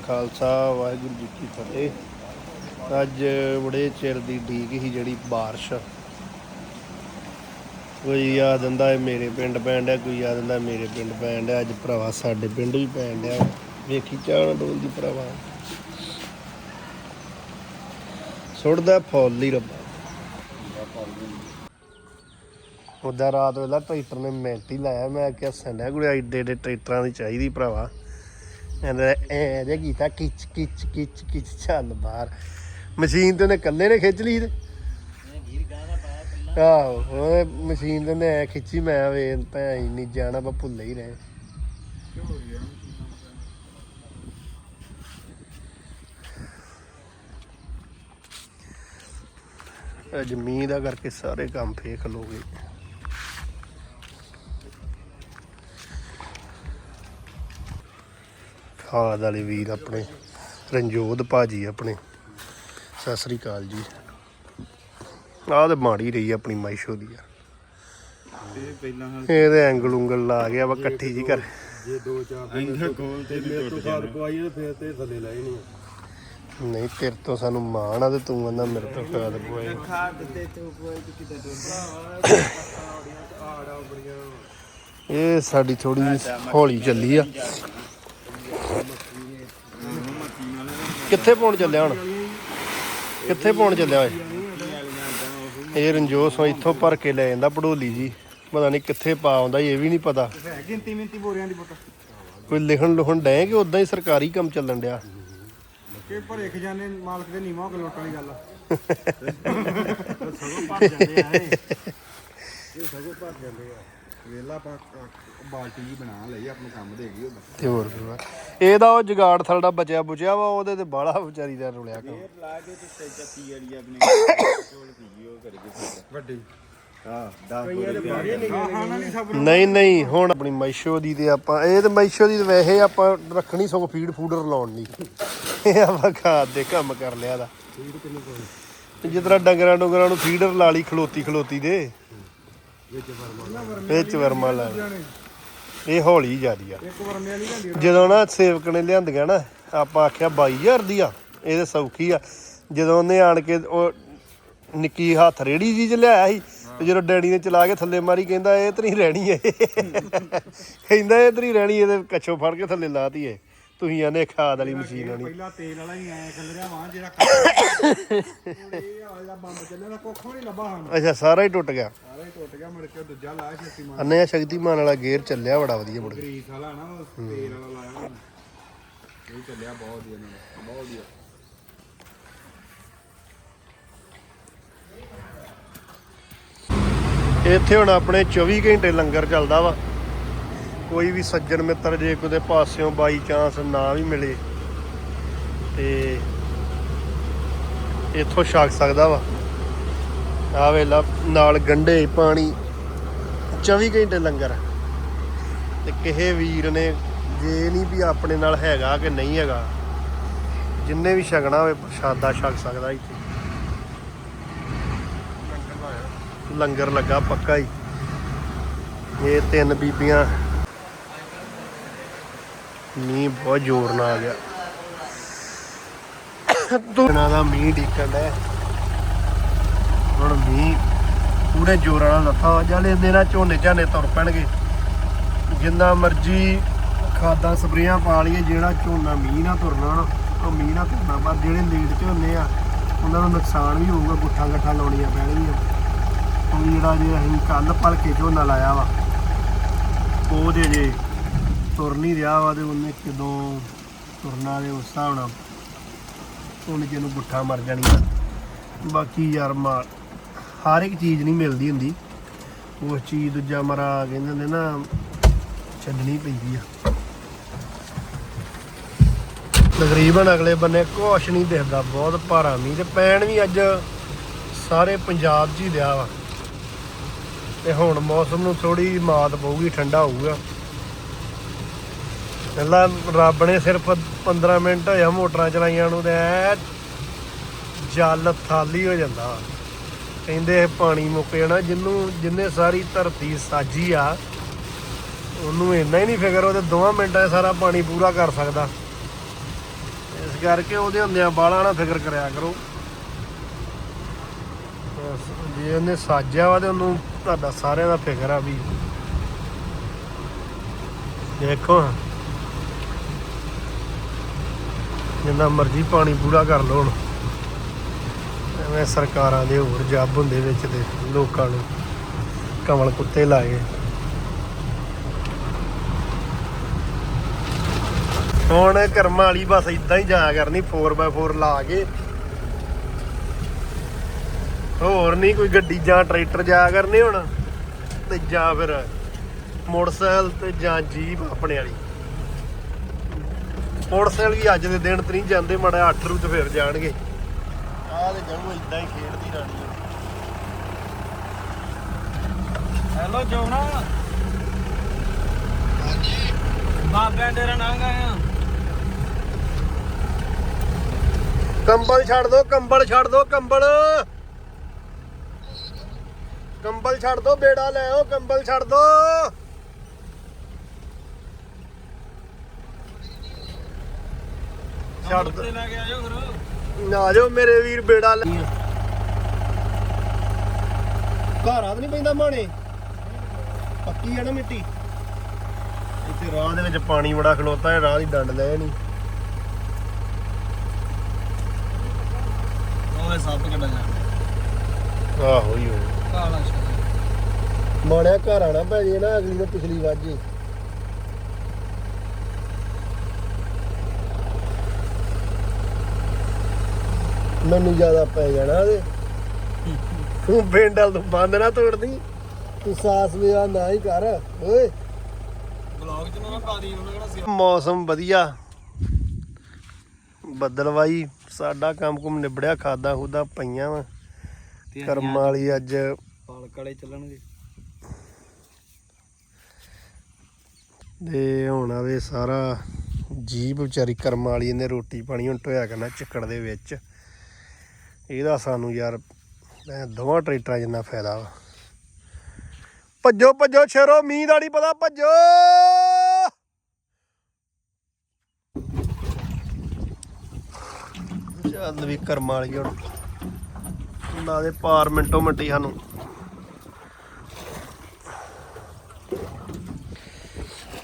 ਖਾਲਸਾ, ਵਾਹਿਗੁਰੂ ਜੀ ਕੀ ਫਤਿਹ। ਅੱਜ ਬੜੇ ਚਿਰ ਦੀ ਢੀਕ ਸੀ ਜਿਹੜੀ ਬਾਰਿਸ਼। ਕੋਈ ਆ ਦਿੰਦਾ ਹੈ ਮੇਰੇ ਪਿੰਡ ਪੈਣ ਡਿਆ ਕੋਈ ਆ ਦਿੰਦਾ ਮੇਰੇ ਪਿੰਡ ਪੈਣ ਡਿਆ ਅੱਜ ਭਰਾਵਾ ਸਾਡੇ ਪਿੰਡ ਵੀ ਪੈਣ ਡਿਆ। ਵੇਖੀ ਚਾਣ ਡੋਲ ਭਰਾਵਾ। ਸੁੱਟਦਾ ਫੁੱਲ ਹੀ ਰੱਬਾ। ਉਹਦਾ ਰਾਤ ਵੇਲਾ ਟਰੈਕਟਰ ਨੇ ਮਿੰਟ ਹੀ ਲਾਇਆ। ਮੈਂ ਕਿਹਾ, ਸੰਡਿਆ ਕੋਈ ਐਡੇ ਐਡੇ ਟਰੈਕਟਰਾਂ ਦੀ ਚਾਹੀਦੀ ਭਰਾਵਾ। ਐ ਜੇ ਕੀਤਾ ਕਿਚ ਕਿਚ ਕਿਚ ਕਿਚ ਚੱਲ ਬਾਹਰ ਮਸ਼ੀਨ ਤੇ ਉਹਨੇ ਕੱਲੇ ਨੇ ਖਿੱਚ ਲਈ ਤੇ? ਆਹੋ ਉਹ ਮਸ਼ੀਨ ਤੇ ਉਹਨੇ ਖਿੱਚੀ, ਮੈਂ ਵੇ ਭੈਣ ਨਹੀਂ ਜਾਣਾ ਬਾ ਭੁੱਲੇ ਹੀ ਰਹੇ। ਅੱਜ ਦਾ ਕਰਕੇ ਸਾਰੇ ਕੰਮ ਫੇਖ ਲੋਗੇ ਖਾਦ ਵਾਲੇ ਵੀਰ ਆਪਣੇ ਰਣਜੋਤ ਭਾਜੀ ਆਪਣੇ। ਸਤਿ ਸ੍ਰੀ ਅਕਾਲ ਜੀ। ਆਹ ਤੇ ਮਾੜੀ ਰਹੀ ਆਪਣੀ ਮਾਈਸ਼ੋ ਦੀ ਆ। ਇਹ ਇਹਦੇ ਐਂਗਲ ਉਂਗਲ ਲਾ ਗਿਆ ਵਾ ਇਕੱਠੀ ਜੀ ਕਰ। ਜੇ ਦਿਨ ਕੋਲ ਤੇ ਮੇਰੇ ਤੋਂ ਪਵਾਈ ਤੇ ਫਿਰ ਤੇ ਥੱਲੇ ਲਾਏ ਨਹੀਂ ਨਹੀਂ ਤੇਰੇ ਤੋਂ ਸਾਨੂੰ ਮਾਣ ਆ ਤੇ ਤੂੰ ਕਹਿੰਦਾ ਮੇਰੇ ਤੋਂ ਖਾਦ ਤੇ ਤੂੰ ਕਿਤੇ ਆੜਾ ਬੜੀਆਂ ਇਹ ਸਾਡੀ ਥੋੜੀ ਹੌਲੀ ਚੱਲੀ ਆ। ਕਿੱਥੇ ਪਹੁੰਚ ਚੱਲਿਆ ਹੁਣ? ਕਿੱਥੇ ਪਹੁੰਚ ਚੱਲਿਆ ਓਏ? ਇਹ ਰਣਜੋਤ ਸੋ ਇੱਥੋਂ ਭਰ ਕੇ ਲੈ ਜਾਂਦਾ ਪੜੋਲੀ ਜੀ। ਪਤਾ ਨਹੀਂ ਕਿੱਥੇ ਪਾ ਆਉਂਦਾ ਇਹ ਵੀ ਨਹੀਂ ਪਤਾ। ਹੈ ਗਿਣਤੀ ਮਿੰਤੀ ਬੋਰਿਆਂ ਦੀ ਪੁੱਤ ਕੋਈ ਲਿਖਣ ਲੁਖਣ ਡੈ ਕਿ ਉਦਾਂ ਹੀ ਸਰਕਾਰੀ ਕੰਮ ਚੱਲਣ ਡਿਆ? ਕਿ ਭਰੇ ਖਜ਼ਾਨੇ ਮਾਲਕ ਦੇ ਨੀਵਾਂ ਕੋ ਲੋਟਾਂ ਦੀ ਗੱਲ ਆ। ਸਗੋਂ ਭਰ ਜਾਂਦੇ ਆ ਇਹ। ਇਹ ਸਗੋਂ ਭਰ ਜਾਂਦੇ ਆ। ਵੇਲਾ ਪਾ ਬਾਲਟੀ ਜੀ ਬਣਾ ਲਈ ਆਪਣੇ ਕੰਮ ਦੇ ਗਈ ਉਹਦਾ ਤੇ ਹੋਰ ਕੀ ਵਾ। ਇਹਦਾ ਉਹ ਜਗਾੜ ਥਲੜਾ ਬਚਿਆ ਬੁਚਿਆ ਵਾ ਉਹਦੇ ਤੇ ਬਾਲਾ ਵਿਚਾਰੀ ਦਾ ਰੁਲਿਆ ਕੰਮ। ਲਾ ਕੇ ਤੇ ਚੱਕੀ ਵਾਲੀ ਆਪਣੇ। ਕੋਲ ਪੀਜੀ ਉਹ ਕਰਕੇ ਵੱਡੀ। ਹਾਂ 10 ਹਾਂ ਹਾਂ ਨਹੀਂ ਸਭ ਨਹੀਂ ਨਹੀਂ ਹੁਣ ਆਪਣੀ ਮੈਸ਼ੋ ਦੀ ਤੇ ਆਪਾਂ ਇਹ ਤੇ ਮੈਸ਼ੋ ਦੀ ਤੇ ਵੈਸੇ ਆਪਾਂ ਰੱਖਣੀ ਸਗੋਂ ਫੀਡ ਫੂਡਰ ਲਾਉਣ ਨਹੀਂ ਇਹ ਆਪਾਂ ਖਾਦ ਦੇ ਕੰਮ ਕਰ ਲਿਆ ਦਾ। ਤੇ ਜਿਸ ਤਰ੍ਹਾਂ ਡੰਗਰਾਂ ਡੁੰਗਰਾਂ ਨੂੰ ਫੀਡਰ ਲਾ ਲਈ ਖਲੋਤੀ ਖਲੋਤੀ ਦੇ। ਵਿੱਚ ਵਰਮਾ ਲਾ ਇਹ ਹੌਲੀ ਜਿਆਦੀ ਆ। ਇੱਕ ਵਾਰ ਮੈਂ ਲੈਂਦੀ ਜਦੋਂ ਨਾ ਸੇਵਕ ਨੇ ਲਿਆਂਦੀਆਂ ਨਾ, ਆਪਾਂ ਆਖਿਆ 22000 ਦੀ ਆ, ਇਹ ਤੇ ਸੌਖੀ ਆ। ਜਦੋਂ ਉਹਨੇ ਆਣ ਕੇ ਉਹ ਨਿੱਕੀ ਹੱਥ ਰੇੜੀ ਜੀ ਚ ਲਿਆਇਆ ਸੀ, ਤੇ ਜਦੋਂ ਡੈਡੀ ਨੇ ਚਲਾ ਕੇ ਥੱਲੇ ਮਾਰੀ, ਕਹਿੰਦਾ, ਇਹ ਤਰੀ ਰਹਿਣੀ ਏ ਕਹਿੰਦਾ, ਇਹ ਤਰੀ ਰਹਿਣੀ ਇਹਦੇ ਕੱਛੋਂ ਫੜ ਕੇ ਥੱਲੇ ਲਾਤੀ ਏ ਤੁਸੀਂ ਆਨੇ ਖਾਦ ਵਾਲੀ ਮਸ਼ੀਨ ਆਣੀ ਪਹਿਲਾਂ ਤੇਲ ਵਾਲਾ ਹੀ ਆਇਆ ਚੱਲ ਰਿਹਾ ਵਾਂ ਜਿਹੜਾ ਇਹ ਆ ਜਿਹੜਾ ਬੰਬ ਚੱਲਿਆ ਦਾ ਕੋਖੋਂ ਨਹੀਂ ਲੱਭਾ ਸਾਨੂੰ ਅੱਛਾ ਸਾਰਾ ਹੀ ਟੁੱਟ ਗਿਆ। ਸਾਰਾ ਹੀ ਟੁੱਟ ਗਿਆ ਮੁੜ ਕੇ ਦੂਜਾ ਲਾਇਆ ਸ਼ਕਤੀਮਾਨ। ਅੰਨੇ ਸ਼ਕਤੀਮਾਨ ਵਾਲਾ ਗੇਅਰ ਚੱਲਿਆ ਬੜਾ ਵਧੀਆ ਮੁੜ ਕੇ। ਗਰੀਸ ਵਾਲਾ ਨਾ ਉਹ ਤੇਲ ਵਾਲਾ ਲਾਇਆ ਉਹਨੇ। ਇਹ ਚੱਲਿਆ ਬਹੁਤ ਵਧੀਆ ਨਾਲ ਬਹੁਤ ਵਧੀਆ। ਇੱਥੇ ਹੁਣ ਆਪਣੇ 24 ਘੰਟੇ ਲੰਗਰ ਚੱਲਦਾ ਵਾ। ਕੋਈ ਵੀ ਸੱਜਣ ਮਿੱਤਰ ਜੇ ਕਿਤੇ ਪਾਸਿਓਂ ਬਾਈ ਚਾਂਸ ਨਾ ਵੀ ਮਿਲੇ, ਤੇ ਇੱਥੋਂ ਛਕ ਸਕਦਾ ਵਾ। ਆ ਵੇਲਾ ਨਾਲ ਗੰਢੇ ਪਾਣੀ 24 ਘੰਟੇ ਲੰਗਰ। ਤੇ ਕਿਸੇ ਵੀਰ ਨੇ ਜੇ ਨਹੀਂ ਵੀ ਆਪਣੇ ਨਾਲ ਹੈਗਾ ਕਿ ਨਹੀਂ ਹੈਗਾ, ਜਿੰਨੇ ਵੀ ਛਕਣਾ ਹੋਵੇ, ਪ੍ਰਸ਼ਾਦਾ ਛਕ ਸਕਦਾ ਇੱਥੇ। ਲੰਗਰ ਲੱਗਾ ਪੱਕਾ ਹੀ। ਇਹ ਤਿੰਨ ਬੀਬੀਆਂ ਮੀਂਹ ਬਹੁਤ ਜ਼ੋਰ ਨਾਲ ਆ ਗਿਆ। ਧੁਨਾ ਦਾ ਮੀਂਹ ਡੀਕਣ ਦਾ ਹੁਣ ਮੀਂਹ ਪੂਰੇ ਜ਼ੋਰ ਨਾਲ ਲੱਥਾ ਜਾਲੇ ਦੇ ਨਾਲ ਝੋਨੇ ਝਾਨੇ ਤੁਰ ਪੈਣਗੇ। ਜਿੰਨਾ ਮਰਜ਼ੀ ਖਾਦਾਂ ਸਪਰੇਆਂ ਪਾ ਲਈਏ, ਜਿਹੜਾ ਝੋਨਾ ਮੀਂਹ ਨਾਲ ਤੁਰਨਾ ਨਾ, ਉਹ ਮੀਂਹ ਨਾਲ ਤੁਰਨਾ। ਪਰ ਜਿਹੜੇ ਲੇਟ ਝੋਨੇ ਆ, ਉਹਨਾਂ ਨੂੰ ਨੁਕਸਾਨ ਵੀ ਹੋਊਗਾ ਗੁੱਠਾਂ ਗੱਠਾਂ ਲਾਉਣੀਆਂ ਪੈਣਗੀਆਂ। ਉਹ ਜਿਹੜਾ ਜੇ ਅਸੀਂ ਕੱਲ ਭਲਕੇ ਝੋਨਾ ਲਾਇਆ ਵਾ, ਉਹ ਜੇ ਜੇ ਤੁਰ ਨਹੀਂ ਰਿਹਾ ਵਾ ਤੇ ਉਹਨੇ ਕਦੋਂ ਤੁਰਨਾ ਦੇ ਉਸ ਹਿਸਾਬ ਨਾਲ ਉਹਨੇ ਜਿਹਨੂੰ ਗੁੱਠਾ ਮਰ ਜਾਣੀਆਂ। ਬਾਕੀ ਯਾਰ ਮਾਲ ਹਰ ਇੱਕ ਚੀਜ਼ ਨਹੀਂ ਮਿਲਦੀ ਹੁੰਦੀ। ਉਸ ਚੀਜ਼ ਦੂਜਾ ਮਰਾ ਕਹਿੰਦੇ ਹੁੰਦੇ ਨਾ, ਛੱਡਣੀ ਪੈਂਦੀ ਆ। ਤਕਰੀਬਨ ਅਗਲੇ ਬੰਨੇ ਕੁਛ ਨਹੀਂ ਦਿਖਦਾ, ਬਹੁਤ ਭਾਰਾ ਮੀਂਹ ਤੇ ਪੈਣ ਵੀ ਅੱਜ ਸਾਰੇ ਪੰਜਾਬ 'ਚ ਹੀ ਰਿਹਾ ਵਾ। ਤੇ ਹੁਣ ਮੌਸਮ ਨੂੰ ਥੋੜੀ ਮਾਤ ਪਊਗੀ, ਠੰਡਾ ਹੋਊਗਾ। ਪਹਿਲਾਂ ਰੱਬ ਨੇ ਸਿਰਫ 15 ਮਿੰਟ ਹੋਇਆ ਮੋਟਰਾਂ ਚਲਾਈਆਂ ਨੂੰ ਤੇ ਜਲ ਥਾਲੀ ਹੋ ਜਾਂਦਾ। ਕਹਿੰਦੇ ਪਾਣੀ ਮੁੱਕ ਜਾਣਾ, ਜਿੰਨੂੰ ਜਿੰਨੇ ਸਾਰੀ ਧਰਤੀ ਸਾਜੀ ਆ, ਉਹਨੂੰ ਇੰਨਾ ਹੀ ਨਹੀਂ ਫਿਕਰ, ਉਹਦੇ ਦੋਵਾਂ ਮਿੰਟਾਂ 'ਚ ਸਾਰਾ ਪਾਣੀ ਪੂਰਾ ਕਰ ਸਕਦਾ। ਇਸ ਕਰਕੇ ਉਹਦੇ ਹੁੰਦਿਆਂ ਬਾਲਾਂ ਨਾਲ ਫਿਕਰ ਕਰਿਆ ਕਰੋ। ਜੇ ਉਹਨੇ ਸਾਜਿਆ ਵਾ ਤੇ ਉਹਨੂੰ ਤੁਹਾਡਾ ਸਾਰਿਆਂ ਦਾ ਫਿਕਰ ਆ ਵੀ ਦੇਖੋ। ਜਿੰਨਾ ਮਰਜ਼ੀ ਪਾਣੀ ਪੂਰਾ ਕਰ ਲਓ ਹੁਣ। ਐਵੇਂ ਸਰਕਾਰਾਂ ਦੇ ਹੋਰ ਜੱਬ ਹੁੰਦੇ ਵਿੱਚ ਤੇ ਲੋਕਾਂ ਨੂੰ ਕਮਲ ਕੁੱਤੇ ਲਾਏ। ਹੁਣ ਕਰਮਾਂ ਵਾਲੀ ਬਸ ਇਦਾਂ ਹੀ ਜਾਇਆ ਕਰਨੀ 4x4 ਲਾ ਕੇ। ਹੋਰ ਨਹੀਂ ਕੋਈ ਗੱਡੀ ਜਾਂ ਟਰੈਕਟਰ ਜਾਇਆ ਕਰਨੇ ਹੁਣ। ਤੇ ਜਾਂ ਫਿਰ ਮੋਟਰਸਾਈਕਲ ਤੇ ਜਾਂ ਜੀਪ ਆਪਣੇ ਵਾਲੀ। ਮੋਟਰਸਾਈਕਲ ਵੀ ਅੱਜ ਦੇ ਦਿਨ ਤੇ ਨਹੀਂ ਜਾਂਦੇ ਮਾੜਾ 8 ਰੂ ਤੇ ਫਿਰ ਜਾਣਗੇ। ਆਹ ਤੇ ਜਾਊ ਇਦਾਂ ਹੀ ਖੇਡਦੀ ਰਾਣੀ। ਹੈਲੋ ਜੋਨਾ ਹਾਂਜੀ। ਬਾਬਿਆਂ ਦੇ ਰਣਾਂਗ ਆਇਆ ਕੰਬਲ ਛੱਡ ਦੋ ਕੰਬਲ ਛੱਡ ਦੋ ਕੰਬਲ। ਕੰਬਲ ਛੱਡ ਦੋ ਬੇੜਾ ਲੈ ਆਓ ਕੰਬਲ ਛੱਡ ਦੋ। ਛੱਡ ਦੋ ਤੇ ਲੈ ਕੇ ਆਜੋ ਫਿਰ। ਆ ਜਾਓ ਮੇਰੇ ਵੀਰ ਬੇੜਾ ਲੈ। ਘਰ ਆ ਤਾਂ ਨਹੀਂ ਪੈਂਦਾ ਮਾਣੇ। ਪੱਕੀ ਆ ਨਾ ਮਿੱਟੀ। ਇੱਥੇ ਰਾਹ ਦੇ ਵਿੱਚ ਪਾਣੀ ਬੜਾ ਖਲੋਤਾ ਹੈ ਰਾਹ ਦੀ ਡੰਡ ਲੈ ਨਹੀਂ। ਸੱਪ ਕਿੱਡਾ ਆਹੋ ਹੀ ਹੋ ਕਾਲਾ ਸ਼ਾ ਮਾਣਿਆ ਘਰ ਆਣਾ ਪੈ ਜੇ ਨਾ ਅਗਲੀ ਨੂੰ ਪਿਛਲੀ ਵਾਜੇ ਮੈਨੂੰ ਜ਼ਿਆਦਾ ਪੈ ਜਾਣਾ ਤੇ ਤੂੰ ਬੇਂਡਲ ਤੋਂ ਬੰਦ ਨਾ ਤੋੜਦੀ। ਤੂੰ ਸਾਸ ਵਿਆ ਨਾ ਹੀ ਕਰ ਓਏ। ਬਲੌਗ ਚ ਨਾ ਪਾ ਦੀ ਉਹਨਾਂ ਕਿਹੜਾ ਸੀ ਮੌਸਮ ਵਧੀਆ। ਬੱਦਲਵਾਈ ਸਾਡਾ ਕੰਮ ਕੁਮ ਨਿਬੜਿਆ ਖਾਦਾ ਖੁਦਾ ਪਈਆਂ ਵਾ। ਕਰਮ ਵਾਲੀ ਅੱਜ ਪਾਲ ਕਲੇ ਚੱਲਣਗੇ। ਤੇ ਹੁਣ ਆਵੇ ਸਾਰਾ ਜੀਬ ਵਿਚਾਰੀ ਕਰਮ ਵਾਲੀ ਇਹਨੇ ਰੋਟੀ ਪਾਣੀ ਹੁਣ ਢੋਇਆ ਕਰਨਾ ਚੱਕੜ ਦੇ ਵਿੱਚ। ਇਹਦਾ ਸਾਨੂੰ ਯਾਰ ਮੈਂ ਦੋਵਾਂ ਟਰੈਕਟਰਾਂ ਜਿੰਨਾ ਫਾਇਦਾ ਵਾ। ਭੱਜੋ ਭੱਜੋ, ਸ਼ੇਰੋ, ਮੀਂਹ ਦਾ ਨਹੀਂ ਪਤਾ, ਭੱਜੋ। ਚੱਲ ਵੀ ਕਰਮ ਵਾਲੀ ਹੁਣ। ਨਾ ਦੇ ਪਾਰ ਮਿੰਟੋ ਮਿੰਟੀ ਸਾਨੂੰ।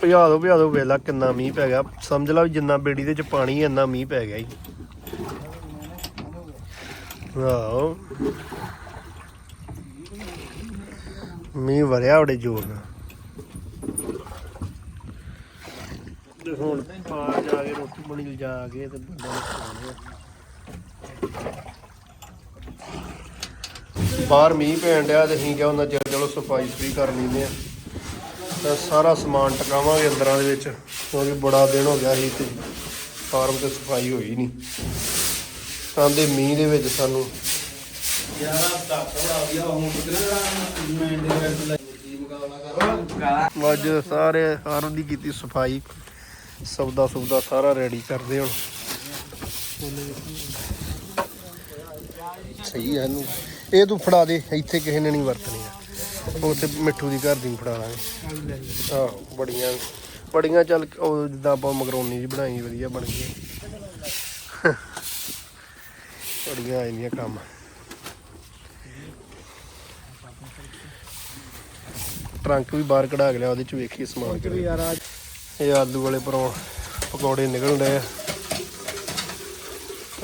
ਭਜਾ ਦੋ ਭਜਾ ਦੋ ਵੇਲਾ ਕਿੰਨਾ ਮੀਂਹ ਪੈ ਗਿਆ। ਸਮਝ ਲਾ ਵੀ ਜਿੰਨਾ ਬੇੜੀ ਦੇ ਚ ਪਾਣੀ ਇੰਨਾ ਮੀਂਹ ਪੈ ਗਿਆ ਜੀ ਆਹੋ। ਮੀਂਹ ਵਰਿਆ ਬੜੇ ਜ਼ੋਰ ਨਾਲ। ਤੇ ਹੁਣ ਬਾਹਰ ਜਾ ਕੇ ਰੋਟੀ ਪਾਣੀ ਲਿਜਾ ਕੇ ਤੇ ਬੰਦੇ ਨੂੰ ਬਾਹਰ ਮੀਂਹ ਪੈਣ ਡਿਆ ਤੇ ਅਸੀਂ ਕਿਹਾ ਉਹਨਾਂ ਚਿਰ ਚਲੋ ਸਫ਼ਾਈ ਸੁਫਾਈ ਕਰ ਲੈਂਦੇ ਆ। ਤਾਂ ਸਾਰਾ ਸਮਾਨ ਟਕਾਵਾਂਗੇ ਅੰਦਰਾਂ ਦੇ ਵਿੱਚ, ਕਿਉਂਕਿ ਬੜਾ ਦਿਨ ਹੋ ਗਿਆ ਸੀ ਤੇ ਫਾਰਮ ਤੇ ਸਫ਼ਾਈ ਹੋਈ ਨਹੀਂ। ਕਹਿੰਦੇ ਮੀਂਹ ਦੇ ਵਿੱਚ ਸਾਨੂੰ ਅੱਜ ਸਾਰੇ ਫਾਰਮ ਦੀ ਕੀਤੀ ਸਫ਼ਾਈ। ਸੌਦਾ ਸੁਵਦਾ ਸਾਰਾ ਰੈਡੀ ਕਰਦੇ ਹੁਣ। ਸਹੀ ਹੈ ਇਹਨੂੰ। ਇਹ ਤੂੰ ਫੜਾ ਦੇ ਇੱਥੇ ਕਿਸੇ ਨੇ ਨਹੀਂ ਵਰਤਣੀ ਆ। ਉਹ ਤੇ ਮਿੱਠੂ ਦੀ ਘਰ ਦੀ ਨੂੰ ਫੜਾ ਦਾਂਗੇ ਆਹੋ ਬੜੀਆਂ ਬੜੀਆਂ ਚੱਲ ਉਹ ਜਿੱਦਾਂ ਆਪਾਂ ਮਕਰੋਨੀ ਜੀ ਬਣਾਈ ਵਧੀਆ ਬਣ ਗਈ। ਬੜੀਆਂ ਆਈਆਂ ਕੰਮ। ਟਰੰਕ ਵੀ ਬਾਹਰ ਕਢਾ ਕੇ ਲਿਆ ਉਹਦੇ ਚ ਵੇਖੀ ਸਮਾਨ ਕਿਹੜੇ। ਯਾਰ ਆ ਇਹ ਆਲੂ ਵਾਲੇ ਪਰੋਂ ਪਕੌੜੇ ਨਿਕਲਣ ਡਏ ਆ।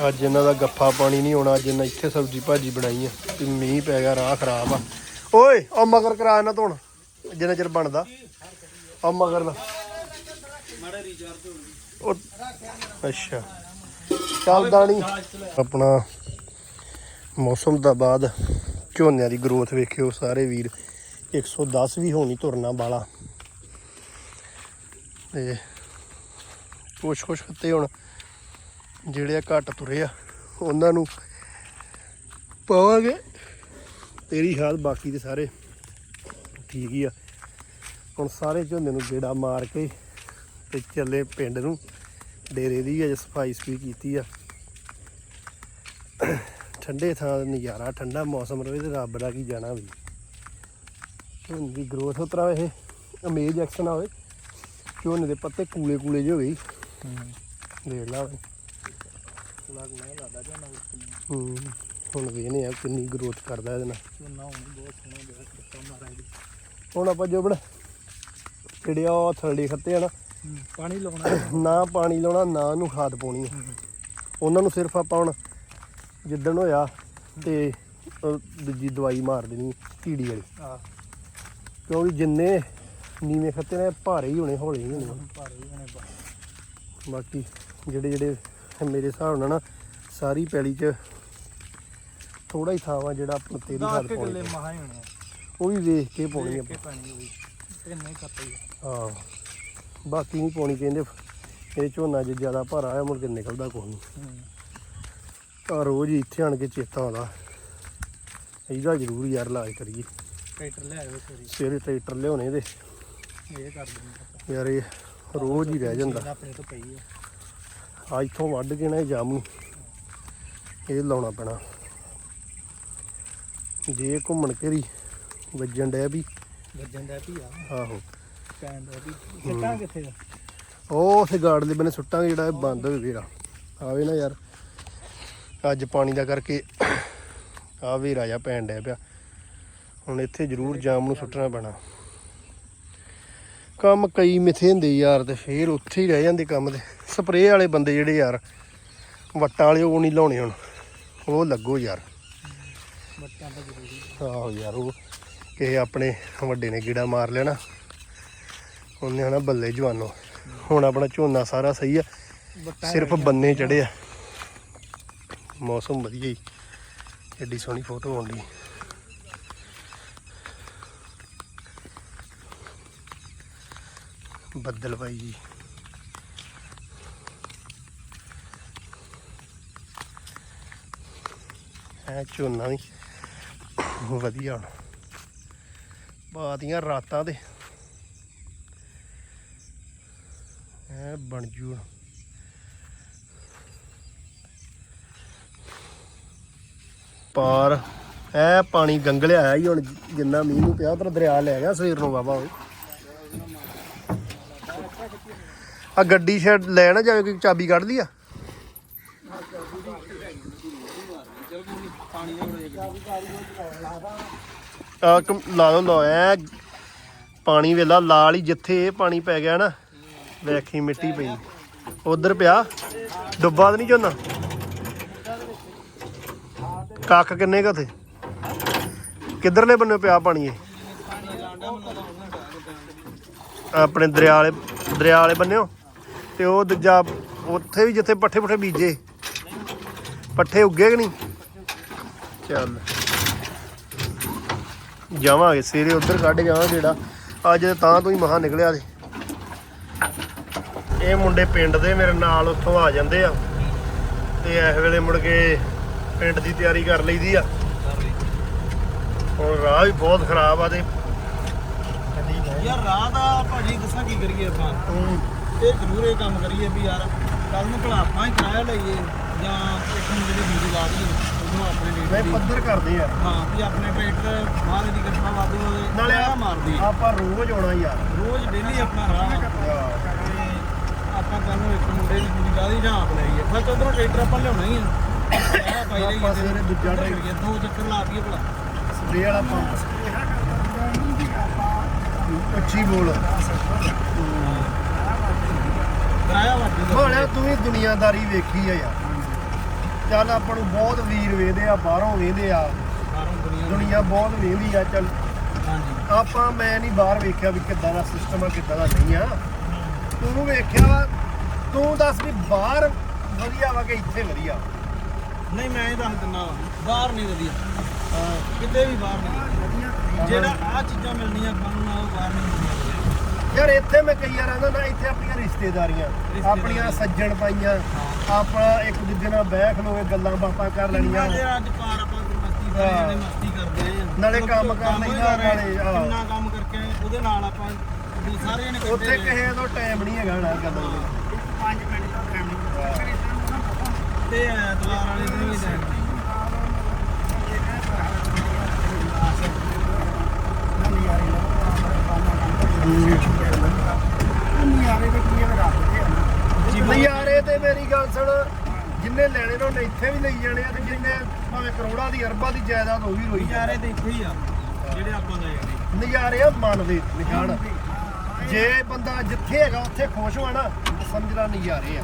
ਅੱਜ ਇਹਨਾਂ ਦਾ ਗੱਫਾ ਪਾਣੀ ਨਹੀਂ ਹੋਣਾ ਅੱਜ ਇਹਨਾਂ ਇੱਥੇ ਸਬਜ਼ੀ ਭਾਜੀ ਬਣਾਈ ਆ ਤੇ ਮੀਂਹ ਪੈ ਗਿਆ ਰਾਹ ਖਰਾਬ ਆ। ਓਏ ਉਹ ਮਗਰ ਕਰਾ ਨਾ ਧੋਣ ਜਿੰਨਾ ਚਿਰ ਬਣਦਾ। ਉਹ ਮਗਰ ਨਾ ਮਾੜਾ ਰੀਚਾਰਜ ਹੋ ਉਹ ਅੱਛਾ। ਚੱਲਦਾ ਨਹੀਂ। ਆਪਣਾ ਮੌਸਮ ਦਾ ਬਾਅਦ ਝੋਨਿਆਂ ਦੀ ਗਰੋਥ ਵੇਖਿਓ ਸਾਰੇ ਵੀਰ। 110 ਵੀ ਹੋਣੀ ਤੁਰਨਾ ਵਾਲਾ। ਤੇ ਕੁਛ ਕੁਛ ਖੱਤੇ ਹੁਣ ਜਿਹੜੇ ਆ ਘੱਟ ਤੁਰੇ ਆ, ਉਹਨਾਂ ਨੂੰ ਪਾਵਾਂਗੇ। ਤੇਰੀ ਹਾਲ ਬਾਕੀ ਦੇ ਸਾਰੇ ਠੀਕ ਹੀ ਆ। ਹੁਣ ਸਾਰੇ ਝੋਨੇ ਨੂੰ ਗੇੜਾ ਮਾਰ ਕੇ ਤੇ ਚੱਲੇ ਪਿੰਡ ਨੂੰ। ਡੇਰੇ ਦੀ ਅਜ ਸਫ਼ਾਈ ਸਫੂਈ ਕੀਤੀ ਆ। ਠੰਡੇ ਥਾਂ ਦਾ ਨਜ਼ਾਰਾ ਠੰਡਾ ਮੌਸਮ ਰਵੇ ਤੇ ਰੱਬ ਦਾ ਕੀ ਜਾਣਾ ਵੀ। ਝੋਨੇ ਦੀ ਗਰੋਥ ਉਤਰਾ ਇਹ ਅਮੇਜ ਐਕਸ਼ਨ ਨਾ ਹੋਵੇ ਝੋਨੇ ਦੇ ਪੱਤੇ ਕੂਲੇ ਕੂਲੇ ਜਿਹੇ ਹੋ ਦੇਖ ਲਾ ਲੱਗ ਨਾ ਲੱਗਦਾ ਝੋਨਾ ਹੂੰ ਹੁਣ ਵੇਖਨੇ ਆ ਕਿੰਨੀ ਗਰੋਥ ਕਰਦਾ ਇਹਦੇ ਨਾਲ। ਝੋਨਾ ਹੁਣ ਵੀ ਬਹੁਤ ਸੋਹਣਾ ਜਿਹੜਾ ਕਿਤਾ ਮਾਰਾ ਇਹਦੀ ਹੁਣ ਆਪਾਂ ਜੋਬੜ ਜਿਹੜੇ ਆ ਉਹ ਥੱਲੇ ਖੱਤੇ ਆ ਨਾ। ਪਾਣੀ ਲਾਉਣਾ। ਨਾ ਪਾਣੀ ਲਾਉਣਾ ਨਾ ਉਹਨੂੰ ਖਾਦ ਪਾਉਣੀ ਆ। ਉਹਨਾਂ ਨੂੰ ਸਿਰਫ ਆਪਾਂ ਹੁਣ ਜਿੱਦਣ ਹੋਇਆ ਤੇ ਉਹ ਦੂਜੀ ਦਵਾਈ ਮਾਰ ਦੇਣੀ ਕੀੜੀ ਵਾਲੀ। ਆ ਕਿਉਂਕਿ ਜਿੰਨੇ ਨੀਵੇਂ ਖੱਤੇ ਨੇ ਭਾਰੇ ਹੀ ਹੋਣੇ ਹੌਲੇ ਹੀ ਹੋਣੇ। ਭਾਰੇ ਹੀ ਹੋਣੇ ਬਾਕੀ ਜਿਹੜੇ ਜਿਹੜੇ ਮੇਰੇ ਹਿਸਾਬ ਨਾਲ ਨਾ ਸਾਰੀ ਪੈਲੀ 'ਚ ਥੋੜਾ ਹੀ ਥਾਂ ਵਾ ਜਿਹੜਾ ਆਪਾਂ ਤੇਰੀ ਕੁ ਪਾਉਣੀ। ਮਹਾ ਹੀ ਹੋਣੇ ਆ। ਉਹ ਵੀ ਵੇਖ ਕੇ ਪਾਉਣੀ ਆਪਾਂ। ਪਾਣੀ ਹੋਈ ਤੇ ਨਹੀਂ ਕੱਟਈ ਹਾਂ ਬਾਕੀ ਨਹੀਂ ਪਾਉਣੀ ਕਹਿੰਦੇ ਇਹ ਝੋਨਾ ਜੇ ਜ਼ਿਆਦਾ ਭਾਰਾ ਆ ਮੁੜ ਕੇ ਨਿਕਲਦਾ ਕੋਈ ਨਹੀਂ। ਆ ਰੋਜ਼ ਹੀ ਇੱਥੇ ਆਣ ਕੇ ਚੇਤਾ ਆਉਂਦਾ ਇਹਦਾ ਜ਼ਰੂਰ ਯਾਰ ਇਲਾਜ ਕਰੀਏ। ਟਰੈਕਟਰ ਲੈ ਆਇਓ ਸਵੇਰੇ ਸਵੇਰੇ ਟਰੈਕਟਰ ਲਿਆਉਣੇ ਦੇ ਇਹ ਕਰ ਦਿੰਦੇ ਯਾਰ ਇਹ ਰੋਜ਼ ਹੀ ਰਹਿ ਜਾਂਦਾ। ਆਪਣੇ ਤੋਂ ਪਈ ਆ। ਆ ਇੱਥੋਂ ਵੱਢ ਕੇ ਨਾ ਇਹ ਜਾਮ। ਇਹ ਲਾਉਣਾ ਪੈਣਾ। ਜੇ ਘੁੰਮਣ ਘੇਰੀ ਵੱਜਣ ਡਿਆ ਵੀ। ਵੱਜਣ ਦਾ ਧੀਆ ਆਹੋ। ਪੈਣ ਦਾ ਵੀ। ਕਿੱਥੇ ਆ? ਉਹ ਉਥੇ ਗਾਰਡ ਦੇ ਬਨੇ ਸੁੱਟਾਂਗੇ ਜਿਹੜਾ ਇਹ ਬੰਦ ਹੋਵੇ ਵੀਰਾ ਆਵੇ ਨਾ ਯਾਰ। ਅੱਜ ਪਾਣੀ ਦਾ ਕਰਕੇ ਆ ਵੀ ਰਾਜਾ ਪੈਣ ਡਿਆ ਪਿਆ। ਹੁਣ ਇੱਥੇ ਜ਼ਰੂਰ ਜਾਮ ਨੂੰ ਸੁੱਟਣਾ ਪੈਣਾ। ਕੰਮ ਕਈ ਮਿੱਥੇ ਹੁੰਦੇ ਯਾਰ ਤੇ ਫੇਰ ਉੱਥੇ ਹੀ ਰਹਿ ਜਾਂਦੇ ਕੰਮ ਤੇ। ਸਪਰੇਅ ਵਾਲੇ ਬੰਦੇ ਜਿਹੜੇ ਯਾਰ ਵੱਟਾਂ ਵਾਲੇ ਉਹ ਨਹੀਂ ਲਾਉਣੇ ਹੁਣ। ਉਹ ਲੱਗੋ ਯਾਰ। ਬੱਟਾਂ ਤਾਂ ਜ਼ਰੂਰੀ ਆਹੋ ਯਾਰ ਉਹ ਕਿਸੇ ਆਪਣੇ ਵੱਡੇ ਨੇ ਕੀੜਾ ਮਾਰ ਨਾ ਉਹਨੇ ਹਨਾ ਬੱਲੇ ਜਵਾਨੋ। ਹੁਣ ਆਪਣਾ ਝੋਨਾ ਸਾਰਾ ਸਹੀ ਆ। ਸਿਰਫ ਬੰਨੇ ਚੜੇ ਆ। ਮੌਸਮ ਵਧੀਆ ਹੀ ਐਡੀ ਸੋਹਣੀ ਫੋਟੋ ਆਉਂਦੀ ਬੱਦਲ ਭਾਈ ਜੀ। ਐ ਝੋਨਾ ਵੀ ਵਧੀਆ। ਹੁਣ ਬਾਦੀਆਂ ਰਾਤਾਂ ਦੇ। ਐ ਬਣ ਜੂ ਪਾਰ ਐ ਪਾਣੀ ਗੰਗਲਿਆ ਆਇਆ ਹੀ ਹੁਣ, ਜਿੰਨਾ ਮੀਂਹ ਨੂੰ ਪਿਆ, ਉਧਰ ਦਰਿਆ ਲੈ ਗਿਆ ਸਵੇਰ ਨੂੰ ਬਾਬਾ ਉਹ। ਆ ਗੱਡੀ ਸ਼ੈਡ ਲੈ ਨਾ ਜਾਵੇ, ਕੋਈ ਚਾਬੀ ਕੱਢ ਲਈ ਆ? ਆ ਲਾ ਦੋ ਲਾ ਐ ਪਾਣੀ ਵੇਲਾ, ਲਾਲ ਹੀ ਜਿੱਥੇ ਇਹ ਪਾਣੀ ਪੈ ਗਿਆ ਨਾ, ਵੇਖੀ ਮਿੱਟੀ ਪਈ। ਉਧਰ ਪਿਆ, ਡੁੱਬਾ ਤਾਂ ਨਹੀਂ ਝੋਨਾ? ਕੱਖ ਕਿੰਨੇ ਕੁ ਤੇ ਕਿੱਧਰਲੇ ਬੰਨੇ ਪਿਆ ਪਾਣੀ ਇਹ ਆਪਣੇ ਦਰਿਆ ਵਾਲੇ ਦਰਿਆ ਵਾਲੇ ਬੰਨਿਓ। ਤੇ ਉਹ ਦੂਜਾ, ਉੱਥੇ ਵੀ ਜਿੱਥੇ ਪੱਠੇ ਪੁੱਠੇ ਬੀਜੇ। ਪੱਠੇ ਉੱਗੇ ਕਿ ਨਹੀਂ? ਚੱਲ। ਜਾਵਾਂਗੇ, ਸਵੇਰੇ ਉੱਧਰ ਕੱਢ ਜਾਵਾਂਗੇ ਜਿਹੜਾ ਅੱਜ ਤਾਂ ਤੂੰ ਹੀ ਮਹਾ ਨਿਕਲਿਆ ਦੇ ਇਹ ਮੁੰਡੇ ਪਿੰਡ ਦੇ ਮੇਰੇ ਨਾਲ ਉੱਥੋਂ ਆ ਜਾਂਦੇ ਆ। ਤੇ ਇਸ ਵੇਲੇ ਮੁੜ ਕੇ ਪਿੰਡ ਦੀ ਤਿਆਰੀ ਕਰ ਲਈਦੀ ਆ। ਹੁਣ ਰਾਹ ਵੀ ਬਹੁਤ ਖਰਾਬ ਆ ਤੇ। ਯਾਰ ਰਾਹ ਦਾ ਭਾਜੀ ਦੱਸਾਂ ਕੀ ਕਰੀਏ ਆਪਾਂ? ਇਹ ਜ਼ਰੂਰ ਇਹ ਕੰਮ ਕਰੀਏ ਵੀ ਯਾਰ ਕੱਲ ਨੂੰ ਭਲਾ ਆਪਾਂ ਹੀ ਕਿਰਾਇਆ ਲਈਏ ਜਾਂ ਇੱਕ ਮੁੰਡੇ ਦੀ ਡਿਊਟੀ ਲਾ ਦਈਏ ਉਹਨੂੰ ਆਪਣੇ ਮੈਂ ਡਿਊਟੀ ਪੱਧਰ ਕਰਦੇ ਆ। ਹਾਂ ਵੀ ਆਪਣੇ ਟਰੈਕਟਰ ਮਹਾਰਾਜ ਦੀ ਕਿਰਪਾ ਵਾਧੂ ਹੋਵੇ ਨਾਲੇ ਆ ਮਾਰਦੀ ਆਪਾਂ ਰੋਜ਼ ਆਉਣਾ ਯਾਰ। ਰੋਜ਼ ਡੇਲੀ ਆਪਣਾ ਰਾਹ। ਆਪਾਂ ਕੱਲ ਨੂੰ ਇੱਕ ਮੁੰਡੇ ਦੀ ਡਿਊਟੀ ਲਾ ਦੀ ਜਾਂ ਆਪ ਲਈਏ। ਫਿਰ ਉਧਰੋਂ ਟਰੈਕਟਰ ਆਪਾਂ ਲਿਆਉਣਾ ਹੀ ਆ। ਆਪਾਂ ਸਵੇਰੇ ਦੂਜਾ ਉੱਧਰ ਕਰੀਏ, ਦੋ ਚੱਕਰ ਲਾ ਦਈਏ ਭਲਾ। ਸਪਰੇ ਵਾਲਾ ਪੰਪ ਉੱਚੀ ਬੋਲ। ਕਿਰਾਇਆ ਤੂੰ ਵੀ ਦੁਨੀਆਦਾਰੀ ਵੇਖੀ ਆ ਯਾਰ। ਚੱਲ ਆਪਾਂ ਨੂੰ ਬਹੁਤ ਵੀਰ ਵੇਦੇ ਆ ਬਾਹਰੋਂ ਵੇਦੇ ਆ। ਦੁਨੀਆ ਬਹੁਤ ਵੇਂਦੀ ਆ ਚੱਲ। ਆਪਾਂ ਮੈਂ ਨਹੀਂ ਬਾਹਰ ਵੇਖਿਆ ਵੀ ਕਿੱਦਾਂ ਦਾ ਸਿਸਟਮ ਆ ਕਿੱਦਾਂ ਦਾ ਨਹੀਂ ਆ। ਤੂੰ ਵੇਖਿਆ ਵਾ ਤੂੰ ਦੱਸ ਵੀ ਬਾਹਰ ਵਧੀਆ ਵਾ ਕਿ ਇੱਥੇ ਵਧੀਆ? ਨਹੀਂ ਮੈਂ ਇਹ ਦੱਸ ਦਿੰਦਾ ਬਾਹਰ ਨਹੀਂ ਵਧੀਆ ਕਿਤੇ ਵੀ ਬਾਹਰ ਨਹੀਂ ਜਿਹੜਾ ਆ ਚੀਜ਼ਾਂ ਮਿਲਣੀਆਂ ਆਪਾਂ ਨੂੰ ਨਾ ਉਹ ਬਾਹਰ ਨਹੀਂ ਮਿਲਦੀਆਂ ਯਾਰ ਇੱਥੇ ਮੈਂ ਕਈ ਵਾਰ ਆਂਦਾ ਨਾ ਇੱਥੇ ਆਪਣੀਆਂ ਰਿਸ਼ਤੇਦਾਰੀਆਂ। ਆਪਣੀਆਂ ਸੱਜਣ ਪਾਈਆਂ ਆਪਣਾ ਇੱਕ ਦੂਜੇ ਨਾਲ ਬਹਿ ਖਲੋਵੇ ਗੱਲਾਂ ਬਾਤਾਂ ਕਰ ਲੈਣੀਆਂ ਜੇ ਅੱਜ ਪਾਰ ਆਪਾਂ ਕੋਈ ਮਸਤੀ ਕਰਦੇ ਹਾਂ। ਨੇ ਮਸਤੀ ਕਰਦੇ ਆ ਨਾਲੇ ਕੰਮ ਕਰ ਲਈਦਾ, ਨਾਲੇ। ਕਿੰਨਾ ਕੰਮ ਕਰਕੇ ਉਹਦੇ ਨਾਲ ਆਪਾਂ ਸਾਰੇ ਜਣੇ ਇਕੱਠੇ ਉੱਥੇ। ਕਿਸੇ ਤੋਂ ਟਾਈਮ ਨਹੀਂ ਹੈਗਾ ਨਾ ਗੱਲ ਦਾ 5 ਮਿੰਟ ਦਾ ਫੈਮਿਲੀ ਤੇ ਐਤਵਾਰ ਵਾਲੇ ਦਿਨ ਵੀ ਜਾਣਾ। ਨਜ਼ਾਰੇ ਤੇ ਮੇਰੀ ਗੱਲ ਸੁਣ ਜਿੰਨੇ ਲੈਣੇ ਨੇ ਉਹਨੇ ਇੱਥੇ ਵੀ ਲਈ ਜਾਣੇ ਆ ਤੇ ਜਿੰਨੇ ਭਾਵੇਂ ਕਰੋੜਾਂ ਦੀ ਅਰਬਾਂ ਦੀ ਜਾਇਦਾਦ ਉਹ ਵੀ ਰੋਈ ਨਜ਼ਾਰੇ ਤੇ ਇੱਥੇ ਹੀ ਆ ਜਿਹੜੇ ਆਪਾਂ ਲੈ ਗਏ ਨਜ਼ਾਰੇ ਆ ਮਨ ਦੇ ਨਿਸ਼ਾਨ ਜੇ ਬੰਦਾ ਜਿੱਥੇ ਹੈਗਾ ਉੱਥੇ ਖੁਸ਼ ਹੋਣਾ ਸਮਝਣਾ ਨਜ਼ਾਰੇ ਆ।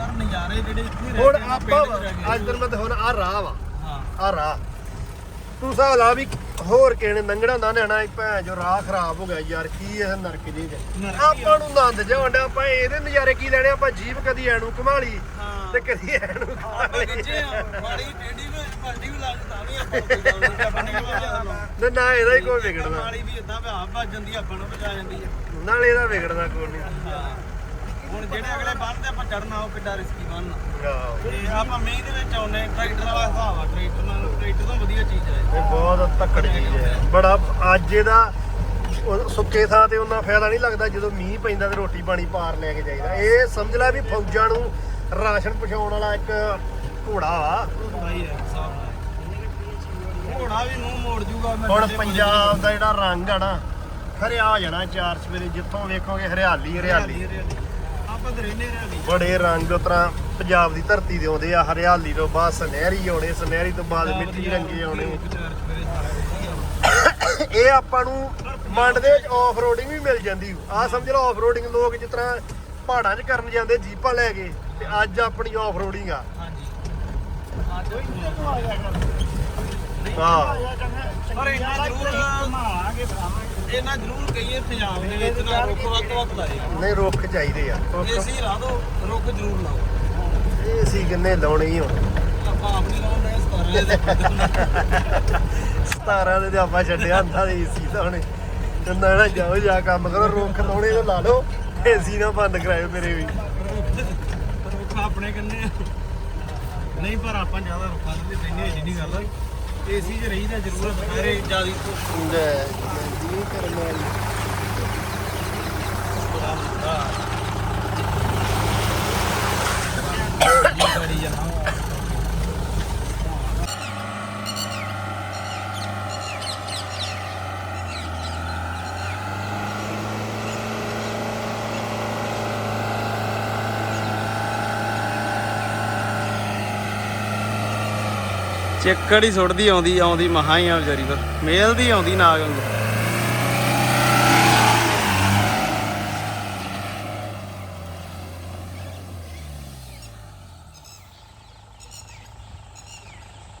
ਸਰ ਨਜ਼ਾਰੇ ਜਿਹੜੇ ਇੱਥੇ ਰਹਿ ਹੁਣ ਗਏ ਨਾ, ਆਪਾਂ ਪਿੰਡ 'ਚ ਰਹਿ ਗਏ। ਅੱਜ ਦਿਨ ਮੈਂ ਤੇ ਹੁਣ ਆ ਰਾਹ ਵਾ। ਹਾਂ। ਆ ਰਾਹ। ਤੂੰ ਹਿਸਾਬ ਲਾ ਵੀ ਹੋਰ ਕਿਸੇ ਨੇ ਲੰਘਣਾ ਨਾ ਲੈਣਾ ਭੈਣ ਜੋ ਰਾਹ ਖਰਾਬ ਹੋ ਗਿਆ ਯਾਰ ਕੀ ਇਹ ਨਰਕ ਜੀ ਦੇ ਨਰਕ ਹੀ ਆਪਾਂ ਨੂੰ ਨੰਦ ਜਾਉਂਦਾ ਆਪਾਂ ਇਹਦੇ ਨਜ਼ਾਰੇ ਕੀ ਲੈਣੇ ਆਪਾਂ ਜੀਪ ਕਦੀ ਐਨੂੰ ਘਮਾਲੀ ਹਾਂ। ਤੇ ਕਦੀ ਐਨੂੰ ਆਪਾਂ ਘਮਾਲੀ ਗੱਜੇ ਆ ਮਾੜੀ ਟੇਢੀ ਵੀ ਲੱਗ ਤਾਂ ਵੀ ਆਪਾਂ ਨਿਕਲ ਜਾਂਦੇ ਨਾ ਨਾ ਇਹਦਾ ਹੀ ਕੋਈ ਵਿਗੜਨਾ ਮਾੜੀ ਵੀ ਇਦਾਂ ਵੀ ਆਪ ਵੱਜ ਜਾਂਦੀ ਆ, ਆਪਾਂ ਨੂੰ ਬਚਾ ਜਾਂਦੀ ਹੈ ਨਾਲ ਇਹਦਾ ਵਿਗੜਨਾ ਕੋਈ ਨਹੀਂ। ਹਾਂ। ਹੁਣ ਜਿਹੜੇ ਅਗਲੇ ਬੰਨਦੇ ਆਪਾਂ ਚੜਨਾ ਉਹ ਕਿੱਡਾ ਰਿਸਕੀ ਬੰਨ। ਤੇ ਆਪਾਂ ਮੀਂਹ ਦੇ ਵਿੱਚ ਆਉਨੇ ਟਰੈਕਟਰ ਵਾਲਾ ਹਿਸਾਬ ਆ ਟਰੈਕਟਰ ਨਾਲ ਟਰੈਕਟਰ ਤੋਂ ਵਧੀਆ ਚੀਜ਼ ਹੈ ਇਹ। ਬਹੁਤ ਤੱਕੜ ਚੀਜ਼ ਹੈ। ਬੜਾ ਅੱਜ ਇਹਦਾ ਸੁੱਕੇ ਥਾਂ ਤੇ ਉਹਨਾਂ ਫਾਇਦਾ ਨਹੀਂ ਲੱਗਦਾ ਜਦੋਂ ਮੀਂਹ ਪੈਂਦਾ ਤੇ ਰੋਟੀ ਪਾਣੀ ਪਾਰ ਲੈ ਕੇ ਜਾਈਦਾ। ਇਹ ਸਮਝ ਲੈ ਵੀ ਫੌਜਾਂ ਨੂੰ ਰਾਸ਼ਨ ਪਹੁੰਚਾਉਣ ਵਾਲਾ ਇੱਕ ਘੋੜਾ ਵਾ। ਭਾਈ ਹੈ ਹਿਸਾਬ ਨਾਲ। ਘੋੜਾ ਵੀ ਮੂੰਹ ਮੋੜ ਜੂਗਾ ਹੁਣ ਪੰਜਾਬ ਦਾ ਜਿਹੜਾ ਰੰਗ ਆ ਨਾ ਹਰਿਆ ਜਾਣਾ ਚਾਰ ਸਵੇਰੇ ਜਿੱਥੋਂ ਵੇਖੋਗੇ ਹਰਿਆਲੀ ਹਰਿਆਲੀ। ਆਪਾਂ ਤੇ ਰਹਿੰਦੇ ਹਰਿਆਲੀ ਬੜੇ ਰੰਗ ਉਤਰਾ ਪੰਜਾਬ ਦੀ ਧਰਤੀ ਦੇ ਆਉਂਦੇ ਆ ਹਰਿਆਲੀ ਤੋਂ ਬਾਅਦ ਸੁਨਹਿਰੀ ਆਉਣੇ ਸੁਨਹਿਰੀ ਤੋਂ ਬਾਅਦ ਮਿੱਟੀ ਰੰਗੇ ਆਉਣੇ। ਇਹ ਆਪਾਂ ਨੂੰ ਮੰਡ ਦੇ ਵਿੱਚ ਆਫ ਰੋਡਿੰਗ ਵੀ ਮਿਲ ਜਾਂਦੀ ਆ ਸਮਝ ਲਓ ਆਫ ਰੋਡਿੰਗ ਲੋਕ ਜਿਸ ਤਰ੍ਹਾਂ ਪਹਾੜਾਂ 'ਚ ਕਰਨ ਜਾਂਦੇ ਜੀਪਾਂ ਲੈ ਕੇ ਤੇ ਅੱਜ ਆਪਣੀ ਆਫ ਰੋਡਿੰਗ ਆ। ਹਾਂਜੀ। ਹਾਂ ਕੋਈ ਨਹੀਂ ਹਾਂ। ਪਰ ਇਹਨਾਂ ਜ਼ਰੂਰ ਕਹੀਏ ਪੰਜਾਬ ਦੇ ਵਿੱਚ ਨਾ ਰੁੱਖ ਵੱਧ ਤੋਂ ਵੱਧ ਲਾਏ। ਨਹੀਂ ਰੁੱਖ ਚਾਹੀਦੇ ਆ। ਏਸੀ ਲਾ ਦੋ ਰੁੱਖ ਜ਼ਰੂਰ ਲਾਓ। ਇਹ ਸੀ ਕਿੰਨੇ ਲਾਉਣੇ ਹੀ ਹੁਣ? ਆਪਾਂ ਲਾਉਂਦੇ ਸਤਾਰੇ ਦੇ 17 ਦੇ ਤੇ ਆਪਾਂ ਛੱਡਿਆ ਹੁੰਦਾ ਸੀ ਏਸੀ ਤਾਂ ਹੁਣ। ਕਹਿੰਦਾ ਨਾ ਜਾਓ ਜਾ ਕੰਮ ਕਰੋ ਰੁੱਖ ਲਾਉਣੇ ਤੇ ਲਾ ਲਓ। ਏਸੀ ਨਾ ਬੰਦ ਕਰਾਇਓ ਮੇਰੇ ਵੀ। ਰੁੱਖ ਆਪਣੇ ਕੰਨੇ ਨਹੀਂ ਪਰ ਆਪਾਂ ਜ਼ਿਆਦਾ ਰੁੱਖਾਂ ਦੇ ਹਾਂ ਜਿੰਨੀ ਗੱਲ ਏਸੀ 'ਚ ਰਹੀਦਾ ਜ਼ਰੂਰ ਜਿਆਦੀ ਲੈ ਜੀ ਕਰਨ ਵਾਲੀ ਬੜਾ ਹੁੰਦਾ ਜੀ ਗੜੀ ਜਾਣਾ ਚਿੱਕੜ ਹੀ ਸੁੱਟਦੀ ਆਉਂਦੀ ਆਉਂਦੀ ਮਹਾ ਹੀ ਆ ਵਿਚਾਰੀ ਪਰ ਮੇਲ ਆਉਂਦੀ ਨਾਗ ਵਾਂਗੂ।